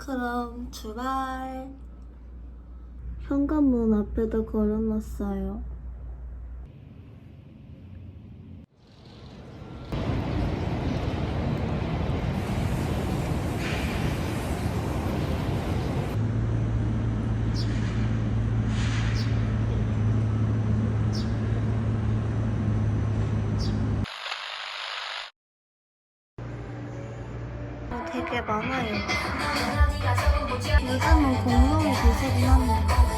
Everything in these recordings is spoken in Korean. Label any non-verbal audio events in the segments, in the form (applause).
그럼 출발. 현관문 앞에다 걸어놨어요. 아, 되게 많아요. 요즘은 공룡이 대세긴 한데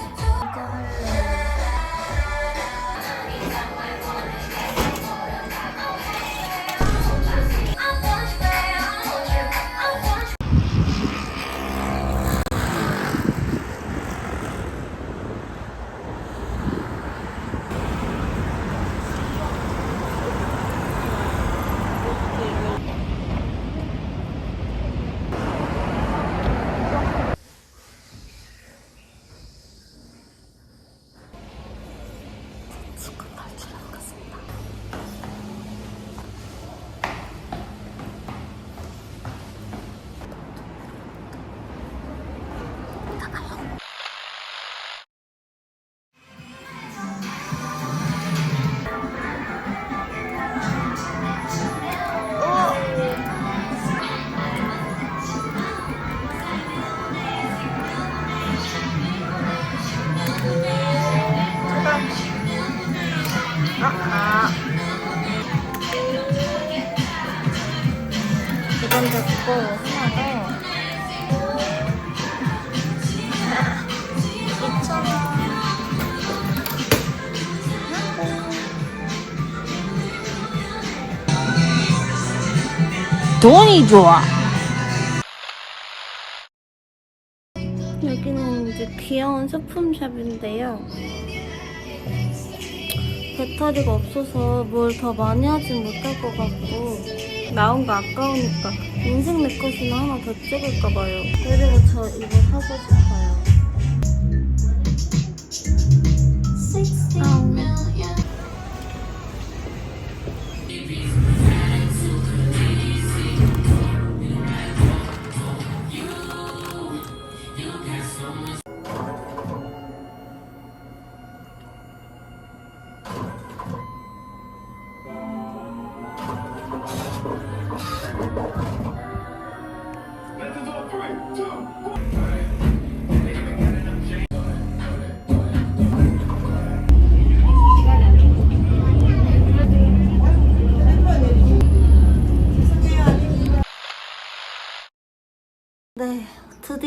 하나 더. 2,000원. 돈이 좋아. 여기는 이제 귀여운 소품샵인데요. 배터리가 없어서 뭘 더 많이 하진 못할 것 같고 나온 거 아까우니까 인생 내 것이나 하나 더 찍을까 봐요. 그리고 저 이거 사고 싶어요.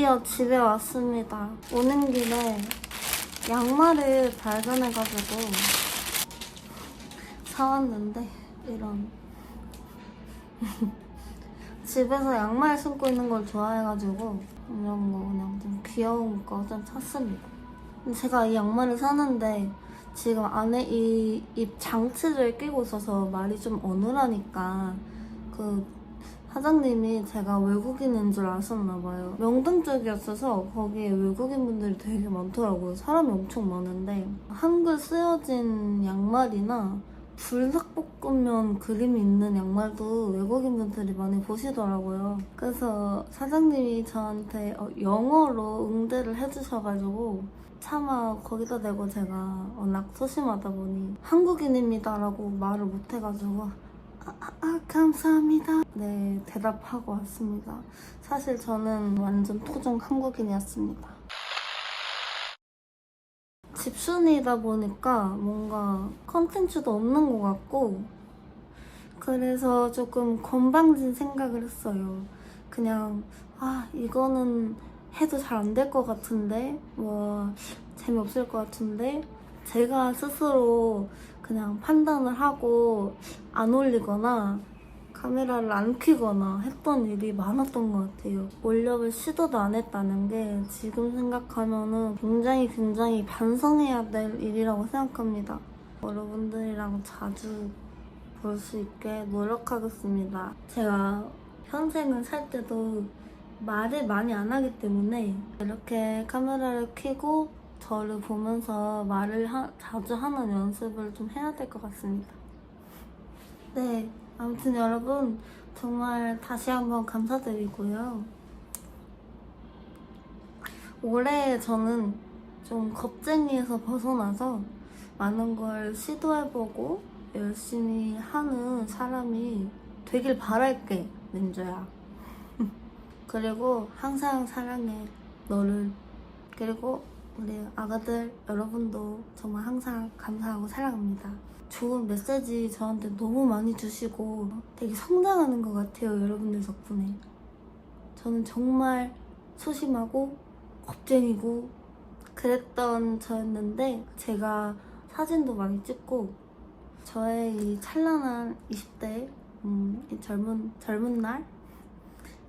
드디어 집에 왔습니다. 오는 길에 양말을 발견해가지고 사왔는데 이런 (laughs) 집에서 양말 신고 있는 걸 좋아해가지고 이런 거 그냥 좀 귀여운 거 좀 샀습니다. 제가 이 양말을 사는데 지금 안에 이 입 장치를 끼고 있어서 말이 좀 어눌하니까 그 사장님이 제가 외국인인 줄 아셨나 봐요. 명동 쪽이었어서 거기에 외국인 분들이 되게 많더라고요. 사람이 엄청 많은데 한글 쓰여진 양말이나 불닭볶음면 그림이 있는 양말도 외국인 분들이 많이 보시더라고요. 그래서 사장님이 저한테 어, 영어로 응대를 해주셔가지고 차마 거기다 대고 제가 워낙 소심하다 보니 한국인입니다라고 말을 못해가지고 아, 아, 아, 감사합니다. 네, 대답하고 왔습니다. 사실 저는 완전 토종 한국인이었습니다. 집순이다 보니까 뭔가 컨텐츠도 없는 것 같고, 그래서 조금 건방진 생각을 했어요. 그냥, 아, 이거는 해도 잘 안 될 것 같은데, 뭐, 재미없을 것 같은데, 제가 스스로 그냥 판단을 하고 안 올리거나 카메라를 안 켜거나 했던 일이 많았던 것 같아요. 올려볼 시도도 안 했다는 게 지금 생각하면은 굉장히 굉장히 반성해야 될 일이라고 생각합니다. 여러분들이랑 자주 볼 수 있게 노력하겠습니다. 제가 평생을 살 때도 말을 많이 안 하기 때문에 이렇게 카메라를 켜고 저를 보면서 말을 하- 자주 하는 연습을 좀 해야 될 것 같습니다. 네, 아무튼 여러분 정말 다시 한번 감사드리고요. 올해 저는 좀 겁쟁이에서 벗어나서 많은 걸 시도해보고 열심히 하는 사람이 되길 바랄게, 민주야. (laughs) 그리고 항상 사랑해, 너를. 그리고 우리 아가들 여러분도 정말 항상 감사하고 사랑합니다. 좋은 메시지 저한테 너무 많이 주시고 되게 성장하는 것 같아요, 여러분들 덕분에. 저는 정말 소심하고 겁쟁이고 그랬던 저였는데 제가 사진도 많이 찍고 저의 이 찬란한 20대 음, 이 젊은 젊은 날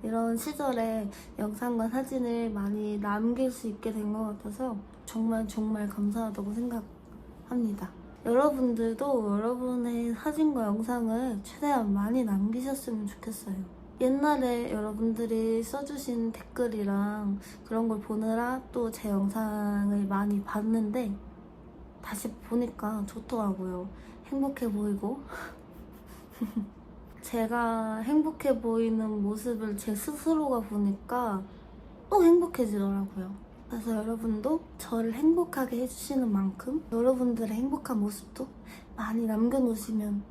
이런 시절에 영상과 사진을 많이 남길 수 있게 된 것 같아서 정말 정말 감사하다고 생각합니다. 여러분들도 여러분의 사진과 영상을 최대한 많이 남기셨으면 좋겠어요. 옛날에 여러분들이 써주신 댓글이랑 그런 걸 보느라 또 제 영상을 많이 봤는데 다시 보니까 좋더라고요. 행복해 보이고. (laughs) 제가 행복해 보이는 모습을 제 스스로가 보니까 또 행복해지더라고요. 그래서 여러분도 저를 행복하게 해주시는 만큼 여러분들의 행복한 모습도 많이 남겨놓으시면,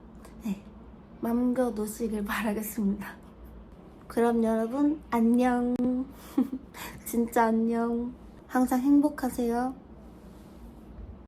네, 남겨놓으시길 바라겠습니다. 그럼 여러분, 안녕. (laughs) 진짜 안녕. 항상 행복하세요.